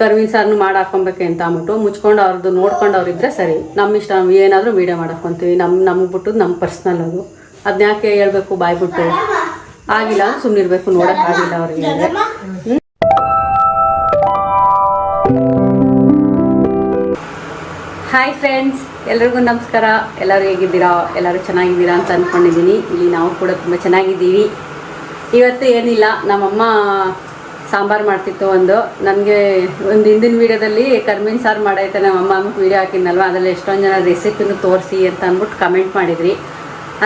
ಕರ್ವಿನ ಸಾರನ್ನು ಮಾಡಿ ಹಾಕೊಬೇಕೆ ಅಂತ ಅಂದ್ಬಿಟ್ಟು ಮುಚ್ಕೊಂಡು ಅವ್ರದ್ದು ನೋಡ್ಕೊಂಡು ಅವ್ರಿದ್ರೆ ಸರಿ. ನಮ್ಮ ಇಷ್ಟ ಏನಾದರೂ ವೀಡಿಯೋ ಮಾಡಾಕೊಂತೀವಿ ನಮ್ಮ ನಮಗೆ ಬಿಟ್ಟು ನಮ್ಮ ಪರ್ಸ್ನಲ್ ಅದು. ಅದನ್ನ ಹೇಳಬೇಕು? ಬಾಯ್ಬಿಟ್ಟು ಆಗಿಲ್ಲ ಸುಮ್ಮನಿರ್ಬೇಕು ನೋಡೋಕ್ಕಾಗಿಲ್ಲ ಅವ್ರಿಗೆ. ಹಾಯ್ ಫ್ರೆಂಡ್ಸ್ ಎಲ್ರಿಗೂ ನಮಸ್ಕಾರ. ಎಲ್ಲರೂ ಹೇಗಿದ್ದೀರಾ? ಎಲ್ಲರೂ ಚೆನ್ನಾಗಿದ್ದೀರಾ ಅಂತ ಅಂದ್ಕೊಂಡಿದ್ದೀನಿ ಇಲ್ಲಿ ನಾವು ಕೂಡ ತುಂಬ ಚೆನ್ನಾಗಿದ್ದೀವಿ. ಇವತ್ತು ಏನಿಲ್ಲ. ನಮ್ಮಮ್ಮ ಸಾಂಬಾರು ಮಾಡ್ತಿತ್ತು ಒಂದು. ನನಗೆ ಒಂದು ಹಿಂದಿನ ವೀಡಿಯೋದಲ್ಲಿ ಕರ್ಮೀನ್ ಸಾರು ಮಾಡೈತೆ ನಮ್ಮಮ್ಮ ಅಮ್ಮಗೆ ವೀಡಿಯೋ ಹಾಕಿದ್ನಲ್ವ? ಅದರಲ್ಲಿ ಎಷ್ಟೊಂದು ಜನ ರೆಸಿಪಿನೂ ತೋರಿಸಿ ಅಂತ ಅಂದ್ಬಿಟ್ಟು ಕಮೆಂಟ್ ಮಾಡಿದ್ರಿ.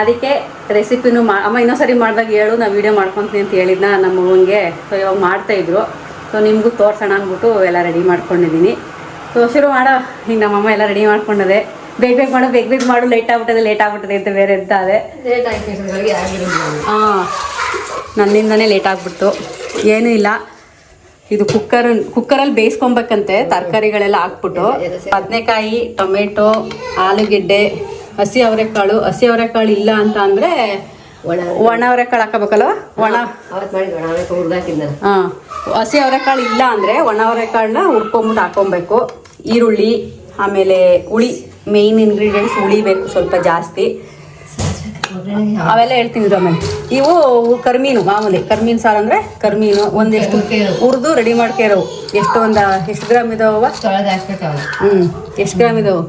ಅದಕ್ಕೆ ರೆಸಿಪಿನೂ ಮಾ ಅಮ್ಮ ಇನ್ನೊಂದ್ಸರಿ ಮಾಡಿದಾಗ ಹೇಳು ನಾವು ವೀಡಿಯೋ ಮಾಡ್ಕೊತೀನಿ ಅಂತ ಹೇಳಿದ್ನ. ನಮ್ಮ ಮಗನಿಗೆ ಸೊ ಇವಾಗ ಮಾಡ್ತಾಯಿದ್ರು ಸೊ ನಿಮಗೂ ತೋರಿಸೋಣ ಅಂದ್ಬಿಟ್ಟು ಎಲ್ಲ ರೆಡಿ ಮಾಡ್ಕೊಂಡಿದ್ದೀನಿ. ಸೊ ಶುರು ಮಾಡೋ. ಹಿಂಗೆ ನಮ್ಮಮ್ಮ ಎಲ್ಲ ರೆಡಿ ಮಾಡ್ಕೊಂಡದೆ. ಬೇಗ ಬೇಗ ಮಾಡು ಬೇಗ ಬೇಗ ಮಾಡು. ಲೇಟ್ ಆಗ್ಬಿಟ್ಟದೆ ಲೇಟ್ ಆಗ್ಬಿಟ್ಟದೆ ಅಂತ ಬೇರೆ ಅಂತ ಅದೇ. ಹಾಂ. ನನ್ನಿಂದನೇ ಲೇಟ್ ಆಗಿಬಿಡ್ತು. ಏನೂ ಇಲ್ಲ. ಇದು ಕುಕ್ಕರ್ ಕುಕ್ಕರಲ್ಲಿ ಬೇಯಿಸ್ಕೊಬೇಕಂತೆ ತರಕಾರಿಗಳೆಲ್ಲ ಹಾಕ್ಬಿಟ್ಟು. ಬದನೆಕಾಯಿ ಟೊಮೆಟೊ ಆಲೂಗೆಡ್ಡೆ ಹಸಿ ಅವರೆಕಾಳು ಹಸಿ ಅವರೆಕಾಳು ಇಲ್ಲ ಅಂತ ಅಂದರೆ ಒಣ ಒಣ ಅವರೆಕಾಳು ಹಾಕಬೇಕಲ್ವ ಒಣ ಹಾಂ. ಹಸಿ ಅವರೆಕಾಳು ಇಲ್ಲ ಅಂದರೆ ಒಣ ಅವರೆಕಾಳನ್ನ ಹುರ್ಕೊಂಬಿಟ್ಟು ಹಾಕೊಬೇಕು ಈರುಳ್ಳಿ ಆಮೇಲೆ ಹುಳಿ ಮೇಯ್ನ್ ಇಂಗ್ರೀಡಿಯೆಂಟ್ಸ್ ಉಳಿಬೇಕು ಸ್ವಲ್ಪ ಜಾಸ್ತಿ. ಅವೆಲ್ಲ ಹೇಳ್ತೀನಿ ಇರು ಆಮೇಲೆ ಇವು ಕರ್ಮೀನು ಮಾಮೂಲಿ. ಕರ್ಮೀನ್ ಸಾರು ಅಂದರೆ ಕರ್ಮೀನು ಒಂದೆಷ್ಟು ಹುರಿದು ರೆಡಿ ಮಾಡ್ಕೇರವು ಎಷ್ಟು ಒಂದು ಎಷ್ಟು ಗ್ರಾಮ್ ಇದಾವ ಹ್ಮ್. ಹ್ಞೂ ಎಷ್ಟು ಗ್ರಾಮ್ ಇದಾವೆ?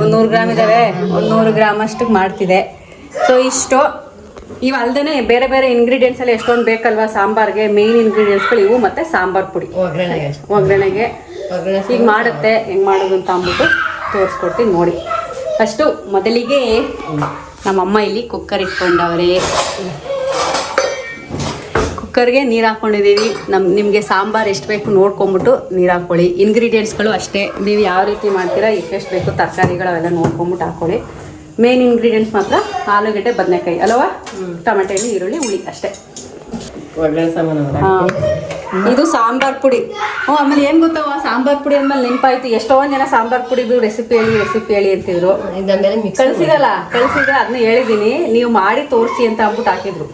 ಒಂದ್ ನೂರು ಗ್ರಾಮ್ ಇದ್ದಾವೆ ಒಂದು ನೂರು ಗ್ರಾಮ್ ಅಷ್ಟು ಮಾಡ್ತಿದೆ. ಸೊ ಇಷ್ಟು. ಇವು ಅಲ್ದೇ ಬೇರೆ ಬೇರೆ ಇಂಗ್ರೀಡಿಯೆಂಟ್ಸ್ ಎಲ್ಲ ಎಷ್ಟೊಂದು ಬೇಕಲ್ವಾ? ಸಾಂಬಾರ್ಗೆ ಮೇಯ್ನ್ ಇಂಗ್ರೀಡಿಯೆಂಟ್ಸ್ಗಳು ಇವು ಮತ್ತೆ ಸಾಂಬಾರ್ ಪುಡಿ. ಒಗ್ಗರಣೆಗೆ ಅಷ್ಟೇ. ಒಗ್ಗರಣೆಗೆ. ಒಗ್ಗರಣೆ ಈಗ ಮಾಡುತ್ತೆ ಹೆಂಗೆ ಮಾಡೋದು ಅಂತ ಅಂದ್ಬಿಟ್ಟು ತೋರಿಸ್ಕೊಡ್ತೀನಿ ನೋಡಿ. ಫಸ್ಟು ಮೊದಲಿಗೆ ನಮ್ಮಮ್ಮ ಇಲ್ಲಿ ಕುಕ್ಕರ್ ಇಟ್ಕೊಂಡವ್ರೆ. ಕುಕ್ಕರ್ಗೆ ನೀರು ಹಾಕ್ಕೊಂಡಿದ್ದೀವಿ ನಮ್ಮ ನಿಮಗೆ ಸಾಂಬಾರು ಎಷ್ಟು ಬೇಕು ನೋಡ್ಕೊಂಬಿಟ್ಟು ನೀರು ಹಾಕ್ಕೊಳ್ಳಿ ಇಂಗ್ರೀಡಿಯೆಂಟ್ಸ್ಗಳು ಅಷ್ಟೇ. ನೀವು ಯಾವ ರೀತಿ ಮಾಡ್ತೀರಾ ಎಷ್ಟೆಷ್ಟು ಬೇಕು ತರಕಾರಿಗಳು ಅವೆಲ್ಲ ನೋಡ್ಕೊಂಬಿಟ್ಟು ಹಾಕೊಳ್ಳಿ. ಮೇನ್ ಇಂಗ್ರೀಡಿಯೆಂಟ್ಸ್ ಮಾತ್ರ ಆಲೂಗಡ್ಡೆ ಬದನೆಕಾಯಿ ಅಲ್ವಾ? ಟೊಮೆಟೊ ಹಣ್ಣು ಈರುಳ್ಳಿ ಹುಳಿ ಅಷ್ಟೇ. ಒಗ್ಗರಣೆ ಇದು ಸಾಂಬಾರ್ ಪುಡಿ. ಹ್ಞೂ ಆಮೇಲೆ ಏನು ಗೊತ್ತವ ಸಾಂಬಾರ್ ಪುಡಿ ಅಂದ್ಮೇಲೆ ನೆನಪಾಯ್ತು. ಎಷ್ಟೊಂದು ಜನ ಸಾಂಬಾರ್ ಪುಡಿದು ರೆಸಿಪಿ ಹೇಳಿ ರೆಸಿಪಿ ಹೇಳಿ ಅಂತಿದ್ರು. ಕಳಿಸಿದಲ್ಲ ಕಳ್ಸಿದ್ರೆ ಅದನ್ನ ಹೇಳಿದ್ದೀನಿ ನೀವು ಮಾಡಿ ತೋರಿಸಿ ಅಂತ ಅಂದ್ಬಿಟ್ಟು ಹಾಕಿದ್ರು.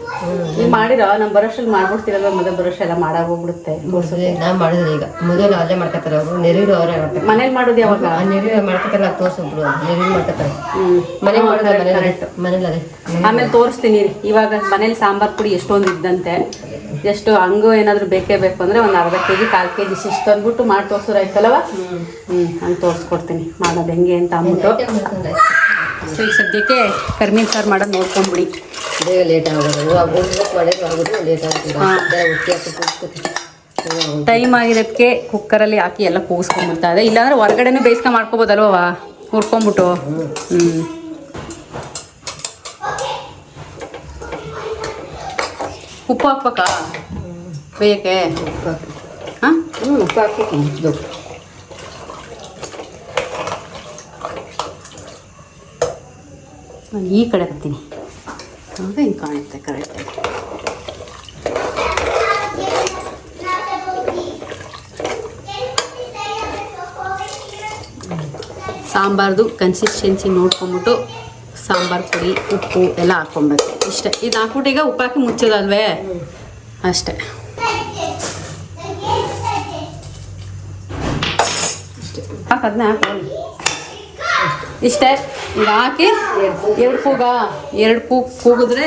ನೀವು ಮಾಡಿರ ನಮ್ಮ ಬರೋಷ್ಟ್ರಲ್ಲಿ ಮಾಡ್ಬಿಡ್ತೀರಲ್ವ? ಮೊದಲು ಬರೋಷ ಎಲ್ಲ ಮಾಡಾಗ ಹೋಗ್ಬಿಡುತ್ತೆ ನಾ ಮಾಡಿದ್ರೆ ಈಗ. ಮೊದಲು ಅಲ್ಲೇ ಮಾಡ್ಕೊತಾರೆ ಅವರು. ನೆರೂರು ಅವರೇ ಮಾಡ್ತಾರೆ ಮನೇಲಿ ಮಾಡೋದು ಯಾವಾಗ? ನೆರವು ಮಾಡ್ಕೊತಾರಲ್ಲ ತೋರ್ಸೊಬ್ರು ಮಾಡ್ಕತ್ತಾರೆ ಮಾಡ್ಕೊತಾರೆ. ಮನೆ ಮಾಡೋದು ಮನೇಲಿ? ಅದೇ. ಆಮೇಲೆ ತೋರಿಸ್ತೀನಿ. ಇವಾಗ ಮನೇಲಿ ಸಾಂಬಾರ್ ಪುಡಿ ಎಷ್ಟೊಂದು ಇದ್ದಂತೆ. ಎಷ್ಟು ಹಂಗು ಏನಾದರೂ ಬೇಕೇ ಬೇಕು. ಅಂದರೆ ಒಂದು ಅರ್ಧ ಕೆ ಜಿ ಕಾಲು ಕೆ ಜಿ ಇಷ್ಟು ಅಂದ್ಬಿಟ್ಟು ಮಾಡಿ ತೋರ್ಸೋರು ಆಯ್ತಲ್ವ ಹ್ಞೂ ಹಂಗೆ ತೋರಿಸ್ಕೊಡ್ತೀನಿ. ಮಾಡೋದು ಹೆಂಗೆ ಅಂತ ಅಂದ್ಬಿಟ್ಟು. ಸೊ ಈಗ ಸದ್ಯಕ್ಕೆ ಕರ್ಮೀನ್ ಸಾರು ಮಾಡೋದು ನೋಡ್ಕೊಂಬಿಡಿ. ಬೇಗ ಲೇಟ್ ಆಗೋದು. ಲೇಟ್. ಟೈಮ್ ಆಗಿರೋದಕ್ಕೆ ಕುಕ್ಕರಲ್ಲಿ ಹಾಕಿ ಎಲ್ಲ ಕೂಗಿಸ್ಕೊಂಡ್ಬಿಡ್ತಾ ಇದೆ. ಇಲ್ಲಾಂದ್ರೆ ಹೊರಗಡೆನೂ ಬೇಯಿಸ್ಕೊಂಡು ಮಾಡ್ಕೋಬೋದಲ್ವ ಹುರ್ಕೊಂಬಿಟ್ಟು. ಹ್ಞೂ ಉಪ್ಪು ಹಾಕ್ಬೇಕಾ? ಬೇಯಕ್ಕೆ ಹಾಂ? ಹ್ಞೂ ಉಪ್ಪು ನಾನು ಈ ಕಡೆ ಬರ್ತೀನಿ. ಆಗ ಹಿಂಗೆ ಕಾಣುತ್ತೆ ಕರೆಕ್ಟಾಗಿ ಸಾಂಬಾರ್ದು ಕನ್ಸಿಸ್ಟೆನ್ಸಿ ನೋಡ್ಕೊಂಬಿಟ್ಟು ಸಾಂಬಾರು ಪುಡಿ ಉಪ್ಪು ಎಲ್ಲ ಹಾಕ್ಕೊಬೇಕು. ಇಷ್ಟೇ. ಇದು ಹಾಕ್ಬಿಟ್ಟು ಈಗ ಉಪ್ಪು ಹಾಕಿ ಮುಚ್ಚೋದಲ್ವೇ? ಅಷ್ಟೇ. ಹಾಕದ್ನ ಹಾಕೊಳ್ಳಿ ಇಷ್ಟೇ. ಈಗ ಹಾಕಿ ಎರಡು ಕೂಗ. ಎರಡು ಕೂಗ್ ಕೂಗಿದ್ರೆ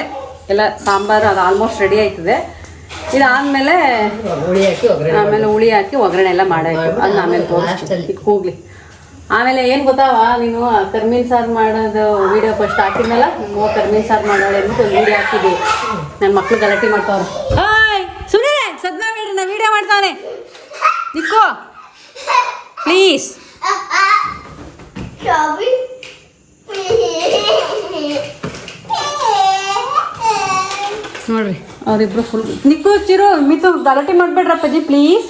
ಎಲ್ಲ ಸಾಂಬಾರು ಅದು ಆಲ್ಮೋಸ್ಟ್ ರೆಡಿ ಆಯ್ತದೆ. ಇದಾದ್ಮೇಲೆ ಆಮೇಲೆ ಹುಳಿ ಹಾಕಿ ಒಗ್ಗರಣೆ ಎಲ್ಲ ಮಾಡಬೇಕು ಅದನ್ನ ಆಮೇಲೆ ತೋರಿಸ್ತೀನಿ ಕೂಗ್ಲಿ. ಆಮೇಲೆ ಏನು ಗೊತ್ತಾವ? ನೀನು ಕರ್ಮೀನ್ ಸಾರು ಮಾಡೋದು ವಿಡಿಯೋ ಫಸ್ಟ್ ಹಾಕಿದ್ಮೇಲೆ ನಿಮ್ಮ ಕರ್ಮೀನ್ ಸಾರು ಮಾಡೋಳೆ ಅಂದ್ಬಿಟ್ಟು ಒಂದು ವೀಡಿಯೋ ಹಾಕಿದ್ವಿ ನನ್ನ ಮಕ್ಳು ಗಲಾಟೆ ಮಾಡ್ತಾವ್ರೆ ಹಾಯ್ ಸುನೀರೆ ಸದ್ನಾ ಬೇಡ್ರಿ ನಾ ವಿಡಿಯೋ ಮಾಡ್ತಾನೆ ನಿಕ್ಕೋ ಪ್ಲೀಸ್ ನೋಡ್ರಿ ಅವರಿಬ್ರು ಫುಲ್ ನಿಕ್ಕು ಚಿರು ಮಿತು ಗಲಾಟೆ ಮಾಡಬೇಡ್ರಪ್ಪಾಜಿ ಪ್ಲೀಸ್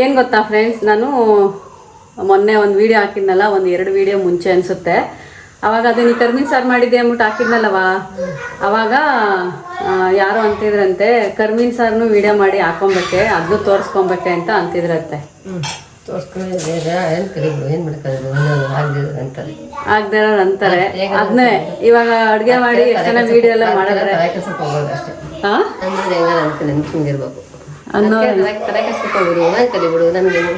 ಏನು ಗೊತ್ತಾ ಫ್ರೆಂಡ್ಸ್ ನಾನು ಮೊನ್ನೆ ಒಂದು ವಿಡಿಯೋ ಹಾಕಿದ್ನಲ್ಲ ಒಂದು ಎರಡು ವಿಡಿಯೋ ಮುಂಚೆ ಅನಿಸುತ್ತೆ. ಅವಾಗ ಅದನ್ನ ನೀ ಕರ್ಮಿನ್ ಸಾರು ಮಾಡಿದ್ದೆ ಅಂದ್ಬಿಟ್ಟು ಹಾಕಿದ್ನಲ್ಲವ? ಅವಾಗ ಯಾರೋ ಅಂತಿದ್ರಂತೆ ಕರ್ಮಿನ ಸಾರನ್ನು ವಿಡಿಯೋ ಮಾಡಿ ಹಾಕೊಂಬಟ್ಟೆ ಅದನ್ನು ತೋರಿಸ್ಕೊಂಬಟ್ಟೆ ಅಂತ ಅಂತಿದ್ರಂತೆ. ಒಂದೊಂದು ಅಂತಾರೆ. ಅದನ್ನೇ ಇವಾಗ ಅಡುಗೆ ಮಾಡಿ ಎಷ್ಟು ಜನ ವಿಡಿಯೋ ಎಲ್ಲ ಮಾಡಿದ್ರೆ ಅನ್ನೋ ನಮಗೇನು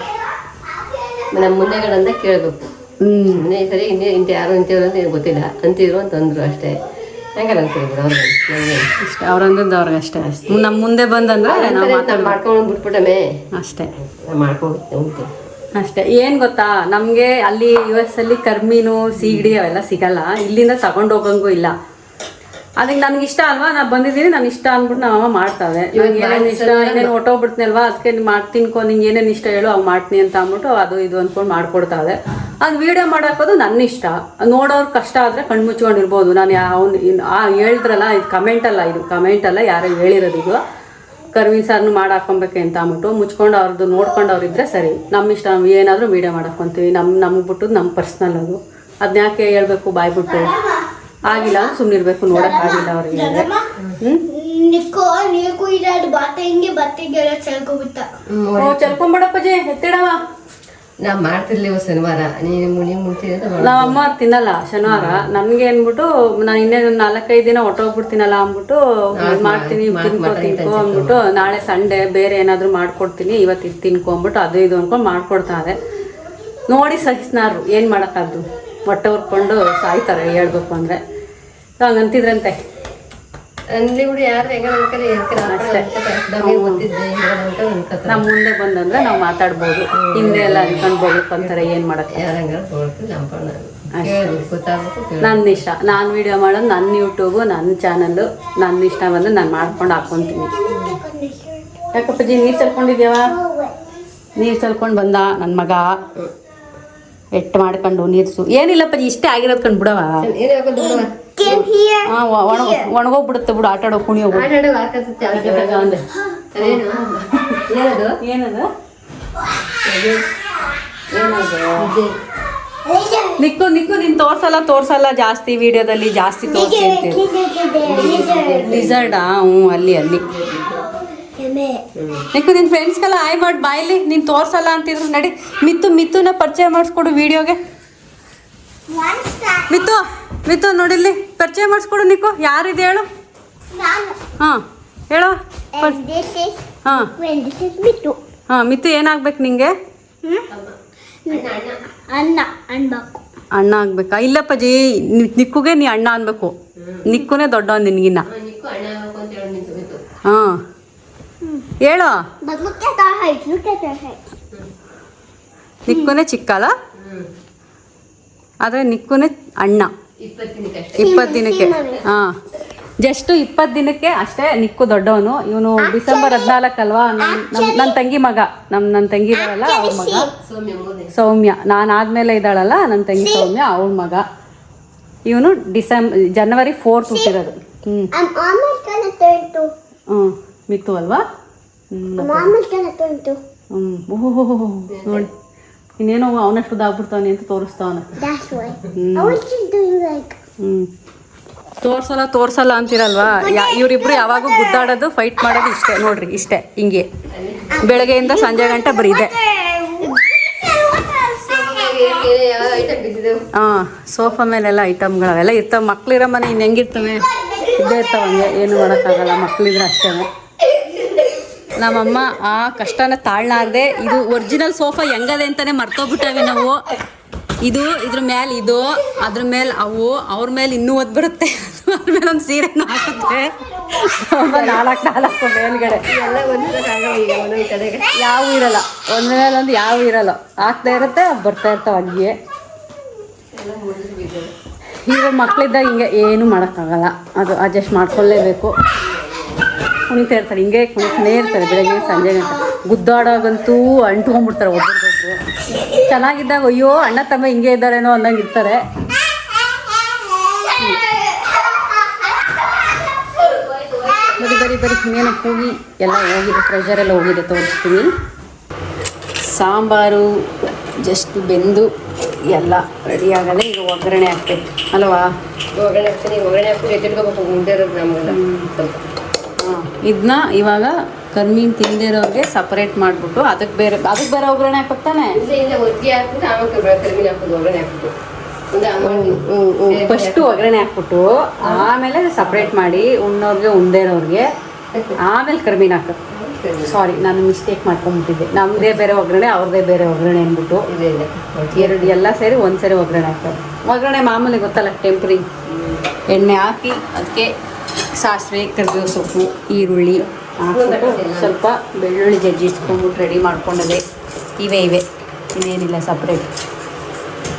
ನಮ್ಮ ಮುಂದೆಗಳಂದ ಕೇಳಬೇಕು. ಇನ್ನೇ ಸರಿ ಇನ್ನೇ ಇಂತ ಯಾರು ಅಂತೀವ್ರು ಅಂತ ಏನು ಗೊತ್ತಿಲ್ಲ. ಅಂತಿದ್ರು ಅಂತ ಅಂದ್ರು ಅಷ್ಟೇ. ಹಂಗೆ ನಾನು ಕಲಿಬಿಡು ಅವ್ರಿಗೆ ನನಗೆ ಅಷ್ಟೇ ಅವ್ರಂಗದ್ದು ಅವ್ರಿಗಷ್ಟೇ ನಮ್ಮ ಮುಂದೆ ಬಂದಂದ್ರೆ ನಾವು ಮಾಡ್ಕೊಂಡು ಬಿಟ್ಬಿಟ್ಟಮೇ. ಅಷ್ಟೇ. ಮಾಡ್ಕೊಂಡು ಉಂಟು ಅಷ್ಟೇ. ಏನು ಗೊತ್ತಾ ನಮಗೆ ಅಲ್ಲಿ ಯು ಎಸ್ ಅಲ್ಲಿ ಕರ್ಮೀನು ಸೀಗಡಿ ಅವೆಲ್ಲ ಸಿಗಲ್ಲ. ಇಲ್ಲಿಂದ ತಗೊಂಡ್ ಹೋಗಂಗೂ ಇಲ್ಲ. ಅದಕ್ಕೆ ನನಗೆ ಇಷ್ಟ ಅಲ್ವಾ? ನಾ ಬಂದಿದ್ದೀನಿ ನಾನು ಇಷ್ಟ ಅಂದ್ಬಿಟ್ಟು ನಮ್ಮ ಅಮ್ಮ ಮಾಡ್ತಾವೆ ಇವಾಗ ಏನೇನು ಇಷ್ಟ ಏನೇನು ಹೊಟ್ಟೋಗ್ಬಿಡ್ತೀನಿ ಅಲ್ವಾ? ಅದಕ್ಕೆ ಮಾಡಿ ತಿನ್ಕೊ ನಿಂಗೆ ಏನೇನು ಇಷ್ಟ ಹೇಳು ಅವ್ ಮಾಡ್ತೀನಿ ಅಂತ ಅಂದ್ಬಿಟ್ಟು ಅದು ಇದು ಅಂದ್ಕೊಂಡು ಮಾಡ್ಕೊಡ್ತಾವೆ ಅದು ವಿಡಿಯೋ ಮಾಡಾಕೋದು ನನ್ನ ಇಷ್ಟ. ನೋಡೋರು ಕಷ್ಟ ಆದರೆ ಕಣ್ಮುಚ್ಕೊಂಡಿರ್ಬೋದು ನಾನು ಅವ್ನು ಆ ಹೇಳಿದ್ರಲ್ಲ ಇದು ಕಮೆಂಟ್ ಅಲ್ಲ ಇದು ಕಮೆಂಟ್ ಅಲ್ಲ ಯಾರು ಹೇಳಿರೋದು ಇದು. ಕರ್ವಿನ್ ಸಾರ್ನು ಮಾಡಿ ಹಾಕೊಬೇಕೆ ಅಂತ ಅಂದ್ಬಿಟ್ಟು ಮುಚ್ಕೊಂಡು ಅವ್ರದ್ದು ನೋಡ್ಕೊಂಡು ಅವ್ರಿದ್ರೆ ಸರಿ. ನಮ್ಮ ಇಷ್ಟ ನಾವು ಏನಾದರೂ ವೀಡಿಯೋ ಮಾಡಾಕೊಂತೀವಿ ನಮ್ಮ ನಮ್ಗೆ ಬಿಟ್ಟು ನಮ್ಮ ಪರ್ಸ್ನಲ್ ಅದು. ಅದನ್ನ ಯಾಕೆ ಹೇಳ್ಬೇಕು? ಬಾಯ್ಬಿಟ್ಟು. ಆಗಿಲ್ಲ ಸುಮ್ಮನಿರ್ಬೇಕು ನೋಡೋಕ್ಕಾಗಿಲ್ಲ ಅವ್ರಿಗೆ ಆಗಿಲ್ಲ ಅವ್ರಿಗೆ. ನೀರು ಕುಯ್ದಾಡು ಬಾತ ಹಿಂಗೆ ಬಟ್ಟೆಗೆಲ್ಲ ಚೆಲ್ಕೊಬಿಟ್ಟ. ಓ ಚಲ್ಕೊಂಬಿಡಪ್ಪಜಿ ಎತ್ತಿಡವ. ನಾ ಮಾಡ್ತಿರ್ಲಿವ ಶನಿವಾರ. ನಮ್ಗೆ ಅಮ್ಮ ತಿನ್ನಲ್ಲ ಶನಿವಾರ. ನನ್ಗೆ ಅಂದ್ಬಿಟ್ಟು ನಾನು ಇನ್ನೇ ನಾಲ್ಕೈದು ದಿನ ಹೊಟ್ಟೋಗ್ಬಿಡ್ತೀನಲ್ಲ ಅಂದ್ಬಿಟ್ಟು ಮಾಡ್ತೀನಿ ತಿನ್ಕೋ ತಿನ್ಕೋ ಅಂದ್ಬಿಟ್ಟು ನಾಳೆ ಸಂಡೇ ಬೇರೆ ಏನಾದರೂ ಮಾಡ್ಕೊಡ್ತೀನಿ ಇವತ್ತು ತಿನ್ಕೊಂಬಿಟ್ಟು ತಿನ್ಕೊ ಅಂದ್ಬಿಟ್ಟು ಅದು ಇದು ಅನ್ಕೊಂಡು ಮಾಡ್ಕೊಡ್ತಾರೆ ನೋಡಿ ಸಹಿಸ್ನಾರು ಏನು ಮಾಡೋಕ್ಕಾದ್ದು ಹೊಟ್ಟೆ ಉರ್ಕೊಂಡು ಸಾಯ್ತಾರೆ ಹೇಳ್ಬೇಕು ಅಂದರೆ. ಅಲ್ಲಿ ಬಿಡು ಯಾರು ಹೆಂಗ ಹೆಂಗ ಅನ್ಕೊಂಡು ಅನ್ಕೋತಾರೆ ನಮ್ಮ ಮುಂದೆ ಬಂದಂದ್ರೆ ನಾವು ಮಾತಾಡ್ಬೋದು. ಹಿಂದೆ ಎಲ್ಲ ಅನ್ಕೊಂಡು ಹೋಗ್ಬೇಕು ಅಂತಾರೆ ಏನು ಮಾಡಕ್ಕೆ. ನನ್ನ ಇಷ್ಟ. ನಾನು ವಿಡಿಯೋ ಮಾಡೋದು ನನ್ನ ಯೂಟ್ಯೂಬು ನನ್ನ ಚಾನಲ್ಲು ನನ್ನ ಇಷ್ಟ ಬಂದು ನಾನು ಮಾಡ್ಕೊಂಡು ಹಾಕ್ಕೊತೀನಿ ಯಾಕಪ್ಪಜ್ಜಿ ನೀರು ಸಲ್ಕೊಂಡಿದ್ಯಾವ ನೀರು ಸಲ್ಕೊಂಡು ಬಂದ ನನ್ನ ಮಗ? ಎಟ್ಟು ಮಾಡ್ಕೊಂಡು ನೀರ್ಸು ಏನಿಲ್ಲಪ್ಪ ಇಷ್ಟೇ ಆಗಿರೋದು ಕಂಡು ಬಿಡವ ಒಣಗೋಗ್ಬಿಡುತ್ತೆ ಬಿಡು ಆಟ ಆಡೋ ಕುಣಿ ನಿಕ್ಕು ನಿಕ್ಕು ನಿನ್ ತೋರ್ಸಲ್ಲ ತೋರ್ಸಲ್ಲ ಜಾಸ್ತಿ ವಿಡಿಯೋದಲ್ಲಿ ಜಾಸ್ತಿ ತೋರ್ಸಿ ಲಿಸರ್ಡಾ ಹ್ಞೂ ಅಲ್ಲಿ ಅಲ್ಲಿ. ನಿಕ್ಕು ನಿನ್ನ ಫ್ರೆಂಡ್ಸ್ಗೆಲ್ಲ ಆಯ್ ಮಾಡಿ ಬಾಯಲ್ಲಿ ನೀನು ತೋರ್ಸಲ್ಲ ಅಂತಿದ್ರು. ನಡಿ. ಮಿತ್ತು ಮಿತ್ತುನ ಪರಿಚಯ ಮಾಡಿಸ್ಕೊಡು ವಿಡಿಯೋಗೆ. ಮಿತ್ತು ಮಿತ್ತು ನೋಡಿಲ್ಲಿ ಪರಿಚಯ ಮಾಡಿಸ್ಕೊಡು ನಿಕ್ಕು. ಯಾರಿದೆ ಹೇಳು? ಹಾಂ ಹೇಳು. ಹಾಂ. ಹಾಂ ಮಿತ್ತು ಏನಾಗ್ಬೇಕು ನಿಂಗೆ? ಅಣ್ಣ ಅನ್ಬೇಕು. ಅಣ್ಣ ಆಗ್ಬೇಕಾ? ಇಲ್ಲಪ್ಪಜಿ ನಿಕ್ಕುಗೆ ನೀ ಅಣ್ಣ ಅನ್ಬೇಕು. ನಿಕ್ಕುನೇ ದೊಡ್ಡವನ್ ನಿನ್ಗಿನ್ನ. ಹಾ ಅಣ್ಣ ಆಗ್ಬೇಕು ಅಂತ ಹೇಳಿ ನಿಂತು ಬಿತ್ತು ಹಾಂ. ಹೇಳು. ನಿಕ್ಕುನೇ ಚಿಕ್ಕಲ್ಲ ಆದರೆ ನಿಕ್ಕುನೇ ಅಣ್ಣ. ಇಪ್ಪತ್ತು ದಿನಕ್ಕೆ. ಹಾಂ. ಜಸ್ಟ್ ಇಪ್ಪತ್ತು ದಿನಕ್ಕೆ ಅಷ್ಟೇ ನಿಕ್ಕು ದೊಡ್ಡವನು. ಇವನು ಡಿಸೆಂಬರ್ ಹದಿನಾಲ್ಕಲ್ವಾ? ನಮ್ಮ ನನ್ನ ತಂಗಿ ಮಗ. ನಮ್ಮ ನನ್ನ ತಂಗಿ ಇದಾಳಲ್ಲ ಅವ್ರ ಮಗ. ಸೌಮ್ಯ ನಾನು ಆದಮೇಲೆ ಇದ್ದಾಳಲ್ಲ ನನ್ನ ತಂಗಿ ಸೌಮ್ಯ ಅವಳ ಮಗ. ಇವನು ಡಿಸೆಂಬ್ ಜನವರಿ ಫೋರ್ತ್ ಹುಟ್ಟಿರೋದು. ಹ್ಞೂ ಹ್ಞೂ ಮಿತ್ತು ಅಲ್ವಾ? ಹ್ಞೂ. ಓಹೋ ನೋಡಿ. ಇನ್ನೇನೋ ಅವನಷ್ಟು ಆಗ್ಬಿಡ್ತಾವನೆ ಅಂತ ತೋರಿಸ್ತಾವನ. ಹ್ಞೂ ತೋರ್ಸಲ್ಲ ತೋರ್ಸಲ್ಲ ಅಂತಿರಲ್ವಾ? ಇವರಿಬ್ರು ಯಾವಾಗೂ ಗುದ್ದಾಡೋದು ಫೈಟ್ ಮಾಡೋದು ಇಷ್ಟೇ ನೋಡ್ರಿ ಇಷ್ಟೇ ಹಿಂಗೆ. ಬೆಳಗ್ಗೆಯಿಂದ ಸಂಜೆ ಗಂಟೆ ಬರೀ ಇದೆ. ಹಾಂ ಸೋಫಾ ಮೇಲೆಲ್ಲ ಐಟಮ್ಗಳವೆಲ್ಲ ಇರ್ತಾವೆ. ಮಕ್ಳಿರೋ ಮನೆ ಇನ್ನು ಹೆಂಗಿರ್ತವೆ? ಇದ್ದೇ ಇರ್ತಾವೆ ಹಂಗೆ ಏನು ಮಾಡೋಕ್ಕಾಗಲ್ಲ ಮಕ್ಳಿದ್ರೆ ಅಷ್ಟೇ ನಮ್ಮಮ್ಮ ಆ ಕಷ್ಟನ ತಾಳ್ಲಾರ್ದೆ ಇದು ಒರಿಜಿನಲ್ ಸೋಫಾ ಹೆಂಗದೆ ಅಂತಾನೆ ಮರ್ತೋಗ್ಬಿಟ್ಟವೆ ನಾವು. ಇದು ಇದ್ರ ಮೇಲೆ ಇದು ಅದ್ರ ಮೇಲೆ ಅವು ಅವ್ರ ಮೇಲೆ ಇನ್ನೂ ಒದ್ ಬರುತ್ತೆ. ಅದ್ರ ಮೇಲೆ ಒಂದು ಸೀರೆ ಹಾಕುತ್ತೆ ನಾಲ್ಕು ನಾಲ್ಕು ಮೇಲ್ಗಡೆ. ಎಲ್ಲ ಒಂದಿರಕ್ಕಾಗಲ್ಲ ಈಗ ಒಂದೊಂದು ಕಡೆಗೆ. ಯಾವ ಇರಲ್ಲ. ಒಂದ್ರ ಮೇಲೆ ಒಂದು ಯಾವ ಇರಲ್ಲ. ಆಗ್ತಾ ಇರುತ್ತೆ ಬರ್ತಾ ಇರ್ತಾವ ಹಂಗೆ. ಈಗ ಮಕ್ಳಿದ್ದಾಗ ಹಿಂಗೆ ಏನು ಮಾಡೋಕ್ಕಾಗಲ್ಲ. ಅದು ಅಡ್ಜಸ್ಟ್ ಮಾಡ್ಕೊಳ್ಳೇಬೇಕು ಕುಣಿತಾ ಇರ್ತಾರೆ ಹಿಂಗೆ ಕುಣಿತಾನೇ ಇರ್ತಾರೆ ಬೆಳಗ್ಗೆ ಸಂಜೆ ಗಂಟೆ. ಗುದ್ದಾಡೋಗಂತೂ ಅಂಟ್ಕೊಂಡ್ಬಿಡ್ತಾರೆ ಒಬ್ಬರಿಗೊಬ್ರು. ಚೆನ್ನಾಗಿದ್ದಾಗ ಅಯ್ಯೋ ಅಣ್ಣ ತಮ್ಮ ಹಿಂಗೆ ಇದ್ದಾರೇನೋ ಅನ್ನಂಗೆ ಇರ್ತಾರೆ. ಬರಿ ಬರಿ ಬರೀ ಇನ್ನೇನು ಹೋಗಿ ಎಲ್ಲ ಹೋಗಿದೆ ಪ್ರೆಷರ್ ಎಲ್ಲ ಹೋಗಿದೆ ತೋರಿಸ್ತೀನಿ. ಸಾಂಬಾರು ಜಸ್ಟ್ ಬೆಂದು ಎಲ್ಲ ರೆಡಿ ಆಗಲ್ಲ ಈಗ ಒಗ್ಗರಣೆ ಹಾಕ್ಬೇಕು. ಅಲ್ವಾ? ಒಗ್ಗರಣೆ ಹಾಕ್ತೀನಿ ಒಗ್ಗರಣೆ ಹಾಕ್ಬಿಟ್ಟು ಎತ್ತಿಟ್ಕೋಬೇಕು ಮುಂದೆ ಇರೋದು ಸ್ವಲ್ಪ. ಇದನ್ನ ಇವಾಗ ಕರ್ಮೀನ್ ತಿಂದಿರೋರಿಗೆ ಸಪರೇಟ್ ಮಾಡಿಬಿಟ್ಟು ಅದಕ್ಕೆ ಬೇರೆ ಅದಕ್ಕೆ ಬೇರೆ ಒಗ್ಗರಣೆ ಮುಂದೆ ಅಮ್ಮ ಫಸ್ಟು ಒಗ್ಗರಣೆ ಹಾಕ್ಬಿಟ್ಟು. ಆಮೇಲೆ ಸಪ್ರೇಟ್ ಮಾಡಿ ಉಣ್ಣೋರ್ಗೆ ಉಂಡೇರೋರ್ಗೆ ಆಮೇಲೆ ಕರ್ಮೀನ್ ಹಾಕೋದು ಸಾರಿ ನಾನು ಮಿಸ್ಟೇಕ್ ಮಾಡ್ಕೊಂಡ್ಬಿಟ್ಟಿದ್ದೆ. ನಮ್ಮದೇ ಬೇರೆ ಒಗ್ಗರಣೆ ಅವ್ರದೇ ಬೇರೆ ಒಗ್ಗರಣೆ ಅಂದ್ಬಿಟ್ಟು. ಎರಡು ಎಲ್ಲ ಸೇರಿ ಒಂದ್ಸರಿ ಸೇರಿ ಒಗ್ಗರಣೆ ಹಾಕ್ತಾರೆ ಒಗ್ಗರಣೆ ಮಾಮೂಲಿ ಗೊತ್ತಲ್ಲ ಟೆಂಪ್ರಿ ಎಣ್ಣೆ ಹಾಕಿ ಅದಕ್ಕೆ ಸಾಸಿವೆ, ಕರಿಬೇವು ಸೊಪ್ಪು, ಈರುಳ್ಳಿ ಸ್ವಲ್ಪ ಬೆಳ್ಳುಳ್ಳಿ ಜಜ್ಜಿ ಇಟ್ಕೊಂಡ್ಬಿಟ್ಟು ರೆಡಿ ಮಾಡ್ಕೊಂಡದೆ ಇವೇ ಇವೆ. ಇನ್ನೇನಿಲ್ಲ ಸಪ್ರೇಟ್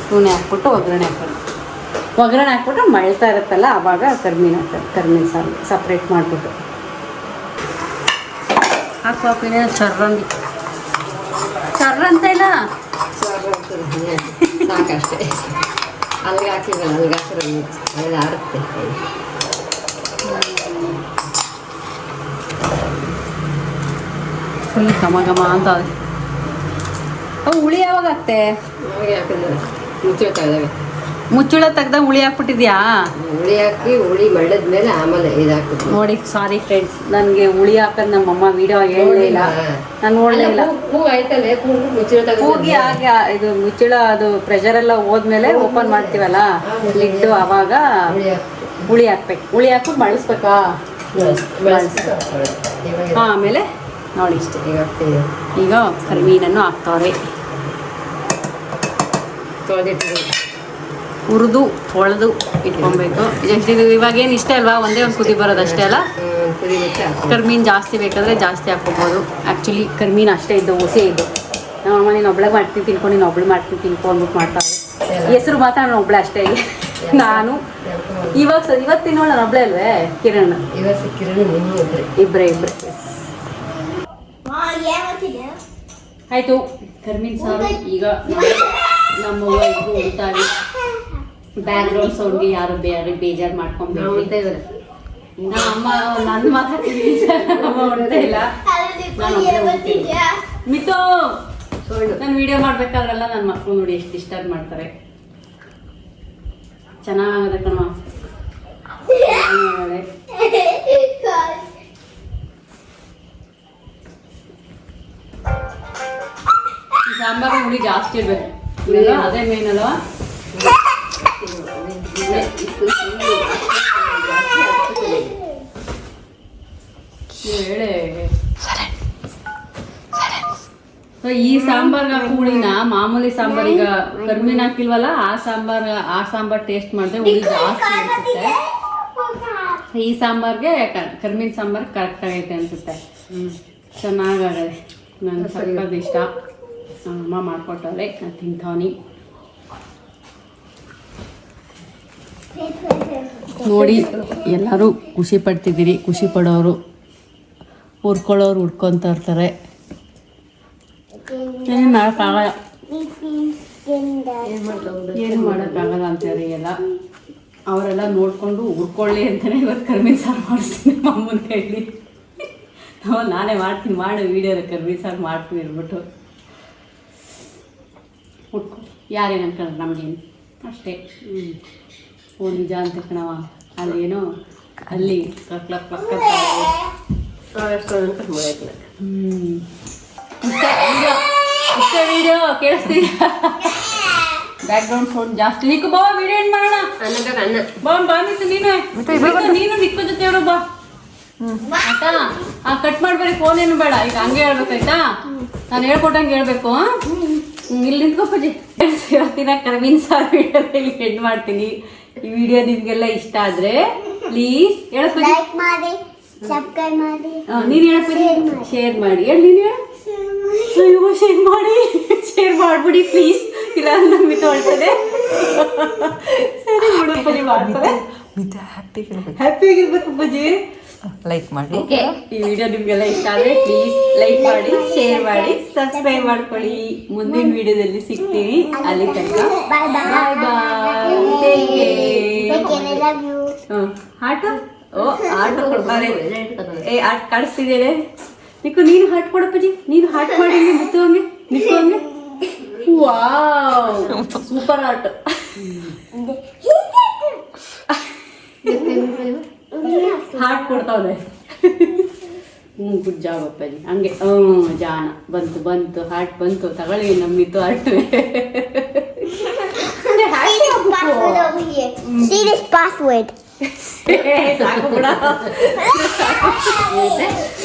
ನೂನೆ ಹಾಕ್ಬಿಟ್ಟು ಒಗ್ಗರಣೆ ಹಾಕೋದು ಒಗ್ಗರಣೆ ಹಾಕ್ಬಿಟ್ಟು ಮಳ್ತಾ ಇರುತ್ತಲ್ಲ, ಆವಾಗ ಕರ್ಮೀನ್ ಹಾಕ್ತಾರೆ ಕರ್ಮೀನ್ ಸಾರು ಸಪ್ರೇಟ್ ಮಾಡಿಬಿಟ್ಟು. ಹಾಕು ಇನ್ನೇನು ಚರ್ರಂಗಿ ಚರ್ರ ಅಂತ ಇಲ್ಲ ಸಾಕಷ್ಟೇ ಅಲ್ಲಿಗೆ ಹಾಕಿದ್ರಲ್ಲ ಅಲ್ಲಿಗೆ ಫುಲ್ ಘಮ ಘಮ ಅಂತ. ಅವು ಹುಳಿ ಯಾವಾಗ ಆಗ್ತೆ ಮುಚ್ಚಳ ತೆಗ್ದಾಗ ಹುಳಿ ಹಾಕ್ಬಿಟ್ಟಿದ್ಯಾ? ಹುಳಿ ಹಾಕಿ ಹುಳಿ ಮಳ್ಳದ ಮೇಲೆ ಆಮೇಲೆ ಇದಾಕ್ಬಿಟ್ಟು ನೋಡಿ ಸಾರಿ ಫ್ರೆಂಡ್ಸ್ ನನಗೆ ಹುಳಿ ಹಾಕೋದು ನಮ್ಮಮ್ಮ ವಿಡಿಯೋ ಹೇಳಲೇ ಇಲ್ಲ. ನಾನು ನೋಡಲಿಲ್ಲ ಹೋಗಿ ಹಾಗೆ ಇದು ಮುಚ್ಚಳ ಅದು ಪ್ರೆಷರ್ ಎಲ್ಲ ಹೋದ್ಮೇಲೆ ಓಪನ್ ಮಾಡ್ತೀವಲ್ಲ? ಲಿಡ್ಡು ಆವಾಗ ಹುಳಿ ಹಾಕ್ಬೇಕು. ಹುಳಿ ಹಾಕ್ಬಿಟ್ಟು ಮಳಿಸ್ಬೇಕಾ ಹಾಂ ಆಮೇಲೆ ನೋಡಿ ಇಷ್ಟೇ ಈಗ ಈಗ ಕರಿಮೀನನ್ನು ಹಾಕ್ತವ್ರೆ ಹುರಿದು ತೊಳೆದು ಇಟ್ಕೊಬೇಕು. ಇದು ಇವಾಗ ಏನು ಇಷ್ಟ ಅಲ್ವಾ? ಒಂದೇ ಒಂದು ಕುದಿ ಬರೋದು ಅಷ್ಟೇ ಅಲ್ಲ? ಕರ್ಮೀನು ಜಾಸ್ತಿ ಬೇಕಾದ್ರೆ ಜಾಸ್ತಿ ಹಾಕೋಬೋದು ಆ್ಯಕ್ಚುಲಿ ಕರ್ಮೀನು ಅಷ್ಟೇ ಇದ್ದು ಹುಸಿ ಇದ್ದು ನಮ್ಮ ಅಮ್ಮ ನೀನು ಒಬ್ಳೆ ಮಾಡ್ತೀನಿ ತಿನ್ಕೊಂಡು ನೀನು ಒಬ್ಳು ಮಾಡ್ತೀನಿ ತಿನ್ಕೊಂಡು ಅಂದ್ಬಿಟ್ಟು ಮಾಡ್ತಾಳೆ ಹೆಸರು ಮಾತ್ರ ನಾನು ಒಬ್ಳೆ ಅಷ್ಟೇ ನಾನು. ಇವಾಗ ಸ ಇವತ್ತು ತಿನ್ನೋಳು ನಾನು ಒಬ್ಳೆ ಅಲ್ವೇ? ಕಿರಣ್. ಇವತ್ತು ಕಿರಣ್ ಇಬ್ಬರೇ ಇಬ್ಬರೇ ಹಾ ಏನ್ ಮಾಡ್ತಿದ್ದೆ ಆಯಿತು ಕರ್ಮಿನ್ ಸಾರು ಈಗ ನಮ್ಮ ಇದು ಬ್ಯಾಕ್ ಬ್ಯಾಕ್ಗ್ರೌಂಡ್ ಸೌಂಡ್ಗೆ ಯಾರು ಬೇರೆ ಬೇಜಾರು ಇದ್ದಾರೆ ನಮ್ಮ ಅಮ್ಮ ನನ್ನ ಮಾತಾಡ್ತೀನಿ ಅಮ್ಮ ಉಳ್ತಾ ಇಲ್ಲ. ಮಿತು ನಾನು ವಿಡಿಯೋ ಮಾಡ್ಬೇಕಾದ್ರೆಲ್ಲ ನನ್ನ ಮಕ್ಕಳು ನೋಡಿ ಎಷ್ಟು ಡಿಸ್ಟರ್ಬ್ ಮಾಡ್ತಾರೆ. ಚೆನ್ನಾಗಿದೆ ಕಣ. ಸಾಂಬಾರು ಹುಳಿ ಜಾಸ್ತಿ ಇರ್ಬೇಕು. ಇಲ್ಲ. ಅದೇ ಮೇನ್ ಅಲ್ವಾ? ಈ ಸಾಂಬಾರ್ಗೆ ಹಾಕೋ ಹುಳಿನ ಮಾಮೂಲಿ ಸಾಂಬಾರಿಗೆ ಕರ್ಮಿನ ಹಾಕಿಲ್ವಲ್ಲ ಆ ಸಾಂಬಾರ್ ಆ ಸಾಂಬಾರ್ ಟೇಸ್ಟ್ ಮಾಡಿದ್ರೆ ಹುಳಿ ಜಾಸ್ತಿ ಅನ್ಸುತ್ತೆ. ಈ ಸಾಂಬಾರ್ಗೆ ಕರ್ಮಿನ ಸಾಂಬಾರ್ ಕರೆಕ್ಟ್ ಆಗೈತೆ ಅನ್ಸುತ್ತೆ. ಚೆನ್ನಾಗದೆ ನನಗೆ ಸಕ್ಕತ್ ಇಷ್ಟ. ನಮ್ಮ ಅಮ್ಮ ಮಾಡ್ಕೊಟ್ಟವ್ರೆ ನಾನು ತಿಂತಾವನಿ ನೋಡಿ, ಎಲ್ಲರೂ ಖುಷಿ ಪಡ್ತಿದ್ದೀರಿ, ಖುಷಿ ಪಡೋರು. ಹುರ್ಕೊಳ್ಳೋರು ಹುಡ್ಕೊತ ಇರ್ತಾರೆ. ಏನು ಮಾಡೋಕ್ಕಾಗಲ್ಲ ಏನು ಮಾಡೋಕ್ಕಾಗಲ್ಲ ಅಂತಾರೆ ಎಲ್ಲ. ಅವರೆಲ್ಲ ನೋಡಿಕೊಂಡು ಹುರ್ಕೊಳ್ಳಿ ಅಂತಲೇ ಇವತ್ತು ಕರ್ಮಿ ಸಾರು ಮಾಡಿಸ್ತೀನಿ ಅಮ್ಮನ ಕೈಲಿ. ನಾನೇ ಮಾಡ್ತೀನಿ, ಮಾಡೋ ವೀಡಿಯೋ ಕರ್ಮಿ ಸಾರು ಮಾಡ್ತೀವಿ ಅಂದ್ಬಿಟ್ಟು. ಹುಡ್ಕೊ. ಯಾರೇನು ಅನ್ಕೊಂಡ್ರೆ ನಮಗೇನು ಅಷ್ಟೇ. ಹ್ಞೂ ಓ ನಿಜ ಅಂತ ಕಣವ ಅಲ್ಲೇನೋ ಅಲ್ಲಿ ವಿಡಿಯೋ ಇಷ್ಟ ವಿಡಿಯೋ ಕೇಳಿಸ್ತೀಯ ಬ್ಯಾಕ್ಗ್ರೌಂಡ್ ಸೌಂಡ್ ಜಾಸ್ತಿ. ನಿಕ್ಕು ಬಾ ವಿಡಿಯೋ ಏನು ಮಾಡೋಣ. ಅನ್ನ ಬಾ ನೀನು. ನೀನು ನಿಕ್ಕು ಜೊತೆ ಹೇಳು ಬಾ. ಆಯ್ತಾ? ಆ ಕಟ್ ಮಾಡ್ಬೇಡಿ ಫೋನ್ ಏನು ಬೇಡ. ಈಗ ಹಂಗೆ ಹೇಳ್ಬೇಕಾಯ್ತಾ ನಾನು ಹೇಳ್ಕೊಟ್ಟಂಗೆ ಹೇಳ್ಬೇಕು ಇಲ್ಲಿ ನಿಂತ್ಕೊಪ್ಪಜಿ ಇವತ್ತಿನ ಕರ್ಮಿನ್ ಸಾರ್ ವಿಡಿಯೋದಲ್ಲಿ ಎಂಡ್ ಮಾಡ್ತೀನಿ. ಈ ವಿಡಿಯೋ ನಿಮಗೆಲ್ಲ ಇಷ್ಟ ಆದ್ರೆ ಪ್ಲೀಸ್ ಹೇಳಪ್ಪಜಿ ಲೈಕ್ ಮಾಡಿ ಸಬ್ಸ್ಕ್ರೈಬ್ ಮಾಡಿ. ನೀನು ಹೇಳಪ್ಪಜಿ ಶೇರ್ ಮಾಡಿ. ಹೇಳಿ ನೀನು ಹೇಳು. ಅಯ್ಯೋ ಶೇರ್ ಮಾಡಿ. ಶೇರ್ ಮಾಡ್ಬಿಡಿ ಪ್ಲೀಸ್ ಇಲ್ಲ ನಮಗೆ ತೊಳ್ತದೆ ಸರಿ ಮಿತ ಹ್ಯಾಪಿ ಆಗಿರ್ಬೇಕು. ಹ್ಯಾಪಿ ಆಗಿರ್ಬೇಕು ಬಜ್ಜಿ ಲೈಕ್ ಮಾಡಿ. ಓಕೆ ಈ ವಿಡಿಯೋ ನಿಮಗೆಲ್ಲ ಇಷ್ಟ ಆದರೆ ಪ್ಲೀಸ್ ಲೈಕ್ ಮಾಡಿ ಶೇರ್ ಮಾಡಿ ಸಬ್ಸ್ಕ್ರೈಬ್ ಮಾಡ್ಕೊಳ್ಳಿ. ಮುಂದಿನ ವಿಡಿಯೋದಲ್ಲಿ ಸಿಗ್ತೀವಿ ಅಲ್ಲಿ ತನಕ. Bye bye bye bye take care love you ಹಾಟು ಓ ಆಟೋ ಕೊಡ್ತಾರೆ ಏ ಆಟ ಕಳಿಸ್ತಿದ್ದೇನೆ ನಿಕ್ಕು ನೀನು ಹಾಟ್ ಕೊಡಪ್ಪಜಿ ನೀನು ಹಾಟ್ ಮಾಡಿ ಮುತ್ತು ಹಂಗೆ ನಿಕ್ಕು ಹಂಗೆ. ವಾವ್ ಸೂಪರ್ ಆಟ ಹಾಟ್ ಕೊಡ್ತಾವೆ ಹ್ಞೂ ಗುಡ್ ಜಾಬ್ ಅಪ್ಪಾಜಿ. ಹಂಗೆ ಹ್ಞೂ ಜಾಣ. ಬಂತು ಬಂತು ಹಾಟ್ ಬಂತು. ತಗೊಳ್ಳಿ ನಮ್ಮಿತ್ತು ಹಾರ್ಟ್ password. ಸಾಕು ಬಿಡ.